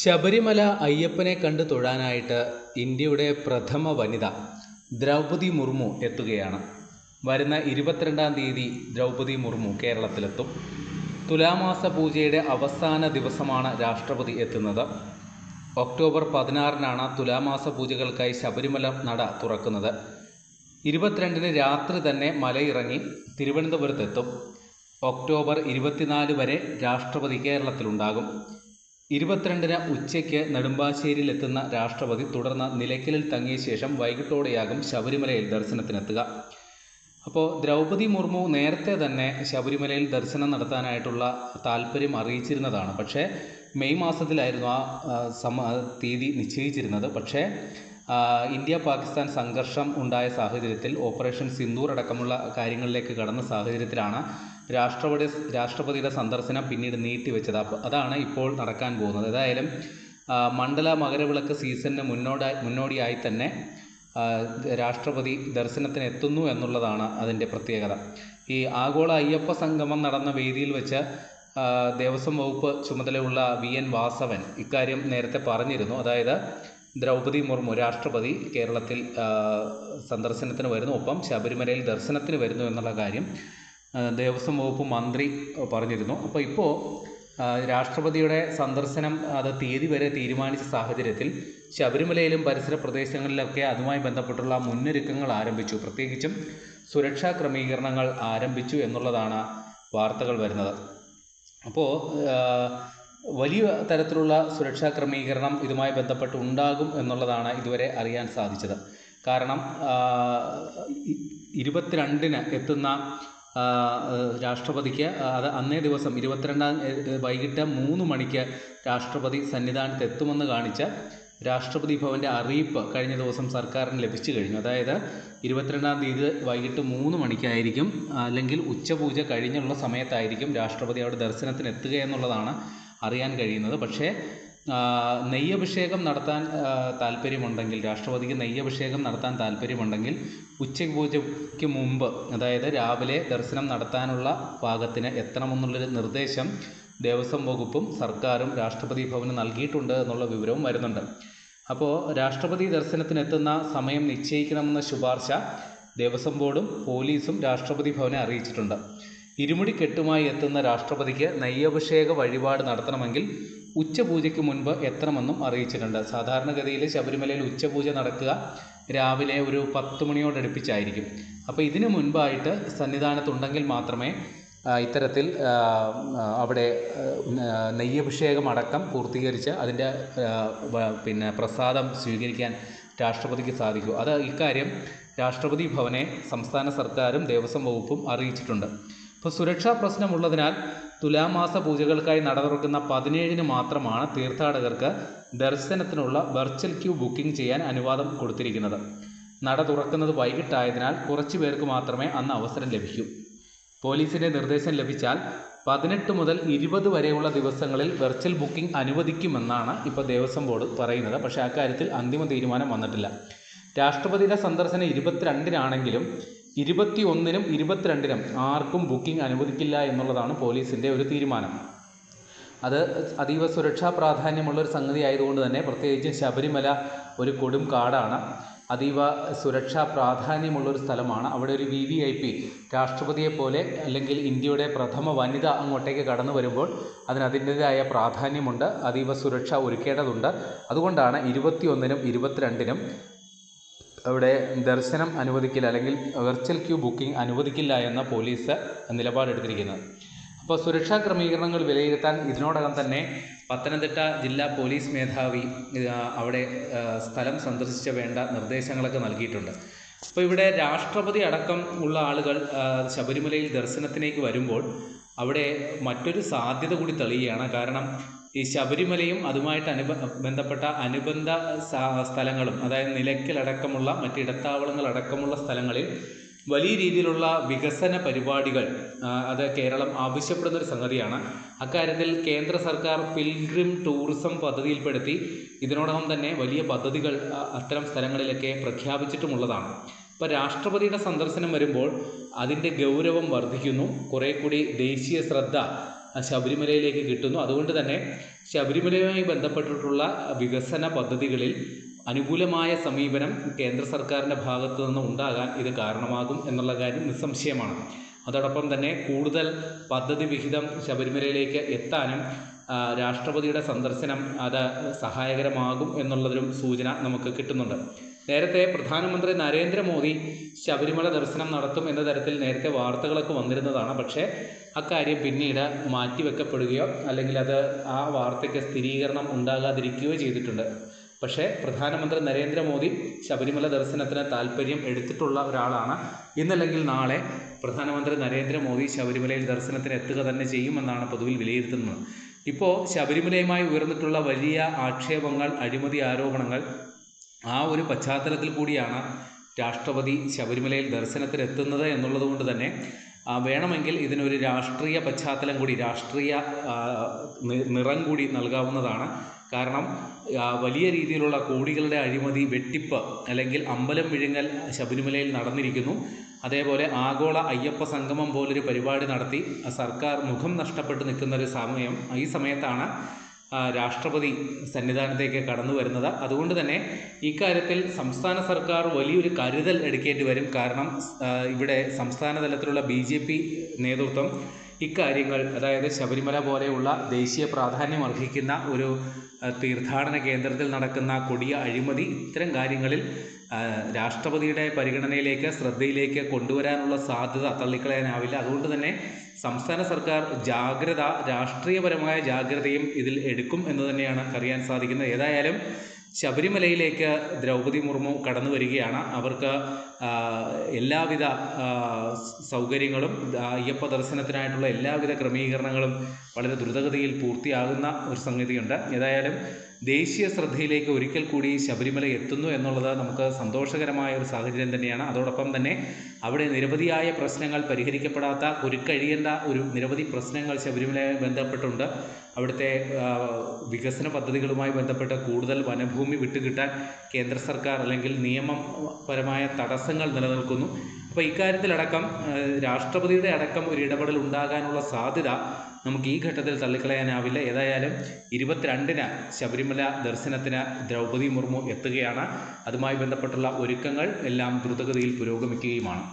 ശബരിമല അയ്യപ്പനെ കണ്ടു തൊഴാനായിട്ട് ഇന്ത്യയുടെ പ്രഥമ വനിത ദ്രൗപദി മുർമു എത്തുകയാണ്. വരുന്ന ഇരുപത്തിരണ്ടാം തീയതി ദ്രൗപദി മുർമു കേരളത്തിലെത്തും. തുലാമാസ പൂജയുടെ അവസാന ദിവസമാണ് രാഷ്ട്രപതി എത്തുന്നത്. ഒക്ടോബർ പതിനാറിനാണ് തുലാമാസ പൂജകൾക്കായി ശബരിമല നട തുറക്കുന്നത്. ഇരുപത്തിരണ്ടിന് രാത്രി തന്നെ മലയിറങ്ങി തിരുവനന്തപുരത്തെത്തും. ഒക്ടോബർ ഇരുപത്തിനാല് വരെ രാഷ്ട്രപതി കേരളത്തിലുണ്ടാകും. ഇരുപത്തിരണ്ടിന് ഉച്ചയ്ക്ക് നെടുമ്പാശ്ശേരിയിലെത്തുന്ന രാഷ്ട്രപതി തുടർന്ന് നിലയ്ക്കലിൽ തങ്ങിയ ശേഷം വൈകിട്ടോടെയാകും ശബരിമലയിൽ ദർശനത്തിനെത്തുക. അപ്പോൾ ദ്രൗപദി മുർമു നേരത്തെ തന്നെ ശബരിമലയിൽ ദർശനം നടത്താനായിട്ടുള്ള താല്പര്യം അറിയിച്ചിരുന്നതാണ്. പക്ഷേ മെയ് മാസത്തിലായിരുന്നു ആ, സമ തീയതി നിശ്ചയിച്ചിരുന്നത്. പക്ഷേ ഇന്ത്യ പാകിസ്ഥാൻ സംഘർഷം ഉണ്ടായ സാഹചര്യത്തിൽ ഓപ്പറേഷൻ സിന്ദൂർ അടക്കമുള്ള കാര്യങ്ങളിലേക്ക് കടന്ന സാഹചര്യത്തിലാണ് രാഷ്ട്രപതി രാഷ്ട്രപതിയുടെ സന്ദർശനം പിന്നീട് നീട്ടിവെച്ചത് അപ്പോൾ അതാണ് ഇപ്പോൾ നടക്കാൻ പോകുന്നത്. ഏതായാലും മണ്ഡല മകരവിളക്ക് സീസണിന് മുന്നോടായി മുന്നോടിയായി തന്നെ രാഷ്ട്രപതി ദർശനത്തിന് എത്തുന്നു എന്നുള്ളതാണ് അതിന്റെ പ്രത്യേകത. ഈ ആഗോള അയ്യപ്പ സംഗമം നടന്ന വേദിയിൽ വെച്ച് ദേവസ്വം വകുപ്പ് ചുമതലയുള്ള വി എൻ വാസവൻ ഇക്കാര്യം നേരത്തെ പറഞ്ഞിരുന്നു. അതായത് ദ്രൗപദി മുർമു രാഷ്ട്രപതി കേരളത്തിൽ സന്ദർശനത്തിന് വരുന്നു. ഒപ്പം ശബരിമലയിൽ ദർശനത്തിന് വരുന്നു എന്നുള്ള കാര്യം ദേവസ്വം വകുപ്പ് മന്ത്രി പറഞ്ഞിരുന്നു. അപ്പോൾ ഇപ്പോൾ രാഷ്ട്രപതിയുടെ സന്ദർശനം അത് തീയതി വരെ തീരുമാനിച്ച സാഹചര്യത്തിൽ ശബരിമലയിലും പരിസര പ്രദേശങ്ങളിലൊക്കെ അതുമായി ബന്ധപ്പെട്ടുള്ള മുന്നൊരുക്കങ്ങൾ ആരംഭിച്ചു. പ്രത്യേകിച്ചും സുരക്ഷാ ക്രമീകരണങ്ങൾ ആരംഭിച്ചു എന്നുള്ളതാണ് വാർത്തകൾ വരുന്നത്. അപ്പോൾ വലിയ തരത്തിലുള്ള സുരക്ഷാ ക്രമീകരണം ഇതുമായി ബന്ധപ്പെട്ട് ഉണ്ടാകും എന്നുള്ളതാണ് ഇതുവരെ അറിയാൻ സാധിച്ചത്. കാരണം ഇരുപത്തിരണ്ടിന് എത്തുന്ന രാഷ്ട്രപതിക്ക് അത് അന്നേ ദിവസം ഇരുപത്തിരണ്ടാം വൈകിട്ട് മൂന്ന് മണിക്ക് രാഷ്ട്രപതി സന്നിധാനത്ത് എത്തുമെന്ന് കാണിച്ച രാഷ്ട്രപതി ഭവന്റെ അറിയിപ്പ് കഴിഞ്ഞ ദിവസം സർക്കാരിന് ലഭിച്ചു കഴിഞ്ഞു. അതായത് ഇരുപത്തിരണ്ടാം തീയതി വൈകിട്ട് മൂന്ന് മണിക്കായിരിക്കും അല്ലെങ്കിൽ ഉച്ചപൂജ കഴിഞ്ഞുള്ള സമയത്തായിരിക്കും രാഷ്ട്രപതി അവിടെ ദർശനത്തിന് എത്തുക എന്നുള്ളതാണ് അറിയാൻ കഴിയുന്നത്. പക്ഷേ നെയ്യഭിഷേകം നടത്താൻ താല്പര്യമുണ്ടെങ്കിൽ രാഷ്ട്രപതിക്ക് നെയ്യഭിഷേകം നടത്താൻ താല്പര്യമുണ്ടെങ്കിൽ ഉച്ചപൂജയ്ക്ക് മുമ്പ് അതായത് രാവിലെ ദർശനം നടത്താനുള്ള പാകത്തിന് എത്തണമെന്നുള്ളൊരു നിർദ്ദേശം ദേവസ്വം വകുപ്പും സർക്കാരും രാഷ്ട്രപതി ഭവന് നൽകിയിട്ടുണ്ട് എന്നുള്ള വിവരവും വരുന്നുണ്ട്. അപ്പോൾ രാഷ്ട്രപതി ദർശനത്തിനെത്തുന്ന സമയം നിശ്ചയിക്കണമെന്ന ശുപാർശ ദേവസ്വം ബോർഡും പോലീസും രാഷ്ട്രപതി ഭവനെ അറിയിച്ചിട്ടുണ്ട്. ഇരുമുടി കെട്ടുമായി എത്തുന്ന രാഷ്ട്രപതിക്ക് നെയ്യഭിഷേക വഴിപാട് നടത്തണമെങ്കിൽ ഉച്ചപൂജയ്ക്ക് മുൻപ് എത്തണമെന്നും അറിയിച്ചിട്ടുണ്ട്. സാധാരണഗതിയിൽ ശബരിമലയിൽ ഉച്ചപൂജ നടക്കുക രാവിലെ ഒരു പത്ത് മണിയോടടുപ്പിച്ചായിരിക്കും അപ്പോൾ ഇതിനു മുൻപായിട്ട് സന്നിധാനത്തുണ്ടെങ്കിൽ മാത്രമേ ഇത്തരത്തിൽ അവിടെ നെയ്യഭിഷേകം അടക്കം പൂർത്തീകരിച്ച് അതിന്റെ പിന്നെ പ്രസാദം സ്വീകരിക്കാൻ രാഷ്ട്രപതിക്ക് സാധിക്കൂ. അത് ഇക്കാര്യം രാഷ്ട്രപതി ഭവനെ സംസ്ഥാന സർക്കാരും ദേവസ്വം വകുപ്പും അറിയിച്ചിട്ടുണ്ട്. ഇപ്പോൾ സുരക്ഷാ പ്രശ്നമുള്ളതിനാൽ തുലാമാസ പൂജകൾക്കായി നട തുറക്കുന്ന പതിനേഴിന് മാത്രമാണ് തീർത്ഥാടകർക്ക് ദർശനത്തിനുള്ള വെർച്വൽ ക്യൂ ബുക്കിംഗ് ചെയ്യാൻ അനുവാദം കൊടുത്തിരിക്കുന്നത്. നട തുറക്കുന്നത് വൈകിട്ടായതിനാൽ കുറച്ചു പേർക്ക് മാത്രമേ അന്ന് അവസരം ലഭിക്കൂ. പോലീസിന്റെ നിർദ്ദേശം ലഭിച്ചാൽ പതിനെട്ട് മുതൽ ഇരുപത് വരെയുള്ള ദിവസങ്ങളിൽ വെർച്വൽ ബുക്കിംഗ് അനുവദിക്കുമെന്നാണ് ഇപ്പോൾ ദേവസ്വം ബോർഡ് പറയുന്നത്. പക്ഷേ അക്കാര്യത്തിൽ അന്തിമ തീരുമാനം വന്നിട്ടില്ല. രാഷ്ട്രപതിയുടെ സന്ദർശനം ഇരുപത്തിരണ്ടിനാണെങ്കിലും ഇരുപത്തി ഒന്നിനും ഇരുപത്തിരണ്ടിനും ആർക്കും ബുക്കിംഗ് അനുവദിക്കില്ല എന്നുള്ളതാണ് പോലീസിന്റെ ഒരു തീരുമാനം. അത് അതീവ സുരക്ഷാ പ്രാധാന്യമുള്ള ഒരു സംഗതി ആയതുകൊണ്ട് തന്നെ പ്രത്യേകിച്ച് ശബരിമല ഒരു കൊടും കാടാണ്. അതീവ സുരക്ഷാ പ്രാധാന്യമുള്ള ഒരു സ്ഥലമാണ്. അവിടെ ഒരു വി വി ഐ പി രാഷ്ട്രപതിയെ പോലെ അല്ലെങ്കിൽ ഇന്ത്യയുടെ പ്രഥമ വനിത അങ്ങോട്ടേക്ക് കടന്നു വരുമ്പോൾ അതിന് പ്രാധാന്യമുണ്ട്. അതീവ സുരക്ഷ ഒരുക്കേണ്ടതുണ്ട്. അതുകൊണ്ടാണ് ഇരുപത്തിയൊന്നിനും ഇരുപത്തിരണ്ടിനും അവിടെ ദർശനം അനുവദിക്കില്ല അല്ലെങ്കിൽ വെർച്വൽ ക്യൂ ബുക്കിംഗ് അനുവദിക്കില്ല എന്ന പോലീസ് നിലപാടെടുത്തിരിക്കുന്നത് അപ്പോൾ സുരക്ഷാ ക്രമീകരണങ്ങൾ വിലയിരുത്താൻ ഇതിനോടകം തന്നെ പത്തനംതിട്ട ജില്ലാ പോലീസ് മേധാവി അവിടെ സ്ഥലം സന്ദർശിച്ച വേണ്ട നിർദ്ദേശങ്ങളൊക്കെ നൽകിയിട്ടുണ്ട്. അപ്പോൾ ഇവിടെ രാഷ്ട്രപതി അടക്കം ഉള്ള ആളുകൾ ശബരിമലയിൽ ദർശനത്തിലേക്ക് വരുമ്പോൾ അവിടെ മറ്റൊരു സാധ്യത കൂടി തെളിയുകയാണ്. കാരണം ഈ ശബരിമലയും അതുമായിട്ട് അനുബ ബന്ധപ്പെട്ട അനുബന്ധ സ്ഥലങ്ങളും അതായത് നിലയ്ക്കലടക്കമുള്ള മറ്റ് ഇടത്താവളങ്ങളടക്കമുള്ള സ്ഥലങ്ങളിൽ വലിയ രീതിയിലുള്ള വികസന പരിപാടികൾ അത് കേരളം ആവശ്യപ്പെടുന്ന ഒരു സംഗതിയാണ്. അക്കാര്യത്തിൽ കേന്ദ്ര സർക്കാർ പിൽഗ്രിം ടൂറിസം പദ്ധതിയിൽപ്പെടുത്തി ഇതിനോടകം തന്നെ വലിയ പദ്ധതികൾ അത്തരം സ്ഥലങ്ങളിലൊക്കെ പ്രഖ്യാപിച്ചിട്ടുമുള്ളതാണ്. ഇപ്പോൾ രാഷ്ട്രപതിയുടെ സന്ദർശനം വരുമ്പോൾ അതിന്റെ ഗൗരവം വർദ്ധിക്കുന്നു. കുറേ കൂടി ദേശീയ ശ്രദ്ധ ശബരിമലയിലേക്ക് കിട്ടുന്നു. അതുകൊണ്ട് തന്നെ ശബരിമലയുമായി ബന്ധപ്പെട്ടിട്ടുള്ള വികസന പദ്ധതികളിൽ അനുകൂലമായ സമീപനം കേന്ദ്ര സർക്കാരിന്റെ ഭാഗത്തു നിന്ന് ഉണ്ടാകാൻ ഇത് കാരണമാകും എന്നുള്ള കാര്യം നിസ്സംശയമാണ്. അതോടൊപ്പം തന്നെ കൂടുതൽ പദ്ധതി വിഹിതം ശബരിമലയിലേക്ക് എത്താനും രാഷ്ട്രപതിയുടെ സന്ദർശനം അത് സഹായകരമാകും എന്നുള്ളതിലും സൂചന നമുക്ക് കിട്ടുന്നുണ്ട്. നേരത്തെ പ്രധാനമന്ത്രി നരേന്ദ്രമോദി ശബരിമല ദർശനം നടത്തും എന്ന തരത്തിൽ നേരത്തെ വാർത്തകളൊക്കെ വന്നിരുന്നതാണ്. പക്ഷേ അക്കാര്യം പിന്നീട് മാറ്റിവെക്കപ്പെടുകയോ അല്ലെങ്കിൽ അത് ആ വാർത്തയ്ക്ക് സ്ഥിരീകരണം ഉണ്ടാകാതിരിക്കുകയോ ചെയ്തിട്ടുണ്ട്. പക്ഷേ പ്രധാനമന്ത്രി നരേന്ദ്രമോദി ശബരിമല ദർശനത്തിന് താല്പര്യം എടുത്തിട്ടുള്ള ഒരാളാണ്. ഇന്നല്ലെങ്കിൽ നാളെ പ്രധാനമന്ത്രി നരേന്ദ്രമോദി ശബരിമലയിൽ ദർശനത്തിന് എത്തുക തന്നെ ചെയ്യുമെന്നാണ് പൊതുവിൽ വിലയിരുത്തുന്നത്. ഇപ്പോൾ ശബരിമലയുമായി ഉയർന്നിട്ടുള്ള വലിയ ആക്ഷേപങ്ങൾ അഴിമതി ആരോപണങ്ങൾ ആ ഒരു പശ്ചാത്തലത്തിൽ കൂടിയാണ് രാഷ്ട്രപതി ശബരിമലയിൽ ദർശനത്തിനെത്തുന്നത് എന്നുള്ളത് കൊണ്ട് തന്നെ വേണമെങ്കിൽ ഇതിനൊരു രാഷ്ട്രീയ പശ്ചാത്തലം കൂടി രാഷ്ട്രീയ നിറം കൂടി നൽകാവുന്നതാണ്. കാരണം വലിയ രീതിയിലുള്ള കോടികളുടെ അഴിമതി വെട്ടിപ്പ് അല്ലെങ്കിൽ അമ്പലം വിഴുങ്ങൽ ശബരിമലയിൽ നടന്നിരിക്കുന്നു. അതേപോലെ ആഗോള അയ്യപ്പ സംഗമം പോലൊരു പരിപാടി നടത്തി സർക്കാർ മുഖം നഷ്ടപ്പെട്ട് നിൽക്കുന്ന ഒരു സമയം ഈ സമയത്താണ് രാഷ്ട്രപതി സന്നിധാനത്തേക്ക് കടന്നു വരുന്നത്. അതുകൊണ്ട് തന്നെ ഇക്കാര്യത്തിൽ സംസ്ഥാന സർക്കാർ വലിയൊരു കരുതൽ എടുക്കേണ്ടി വരും. കാരണം ഇവിടെ സംസ്ഥാന തലത്തിലുള്ള ബി ജെ പി നേതൃത്വം ഇക്കാര്യങ്ങൾ അതായത് ശബരിമല പോലെയുള്ള ദേശീയ പ്രാധാന്യം അർഹിക്കുന്ന ഒരു തീർത്ഥാടന കേന്ദ്രത്തിൽ നടക്കുന്ന കൊടിയ അഴിമതി ഇത്തരം കാര്യങ്ങളിൽ രാഷ്ട്രപതിയുടെ പരിഗണനയിലേക്ക് ശ്രദ്ധയിലേക്ക് കൊണ്ടുവരാനുള്ള സാധ്യത തള്ളിക്കളയാനാവില്ല. അതുകൊണ്ട് തന്നെ സംസ്ഥാന സർക്കാർ ജാഗ്രത രാഷ്ട്രീയപരമായ ജാഗ്രതയും ഇതിൽ എടുക്കും എന്ന് തന്നെയാണ് അറിയാൻ സാധിക്കുന്നത്. ഏതായാലും ശബരിമലയിലേക്ക് ദ്രൗപദി മുർമു കടന്നു വരികയാണ്. അവർക്ക് എല്ലാവിധ സൗകര്യങ്ങളും അയ്യപ്പ ദർശനത്തിനായിട്ടുള്ള എല്ലാവിധ ക്രമീകരണങ്ങളും വളരെ ദ്രുതഗതിയിൽ പൂർത്തിയാകുന്ന ഒരു സംഗതിയുണ്ട്. ഏതായാലും ദേശീയ ശ്രദ്ധയിലേക്ക് ഒരിക്കൽ കൂടി ശബരിമല എത്തുന്നു എന്നുള്ളത് നമുക്ക് സന്തോഷകരമായ ഒരു സാഹചര്യം തന്നെയാണ്. അതോടൊപ്പം തന്നെ അവിടെ നിരവധിയായ പ്രശ്നങ്ങൾ പരിഹരിക്കപ്പെടാത്ത ഒരുക്കഴിയേണ്ട ഒരു നിരവധി പ്രശ്നങ്ങൾ ശബരിമലയെ ബന്ധപ്പെട്ടുണ്ട്. അവിടുത്തെ വികസന പദ്ധതികളുമായി ബന്ധപ്പെട്ട് കൂടുതൽ വനഭൂമി വിട്ടുകിട്ടാൻ കേന്ദ്ര സർക്കാർ അല്ലെങ്കിൽ നിയമപരമായ തടസ്സങ്ങൾ നിലനിൽക്കുന്നു. അപ്പോൾ ഇക്കാര്യത്തിലടക്കം രാഷ്ട്രപതിയുടെ അടക്കം ഒരു ഇടപെടൽ ഉണ്ടാകാനുള്ള സാധ്യത നമുക്ക് ഈ ഘട്ടത്തിൽ തള്ളിക്കളയാനാവില്ല. ഏതായാലും ഇരുപത്തിരണ്ടിന് ശബരിമല ദർശനത്തിന് ദ്രൗപദി മുർമു എത്തുകയാണ്. അതുമായി ബന്ധപ്പെട്ടുള്ള ഒരുക്കങ്ങൾ എല്ലാം ദ്രുതഗതിയിൽ പുരോഗമിക്കുകയുമാണ്.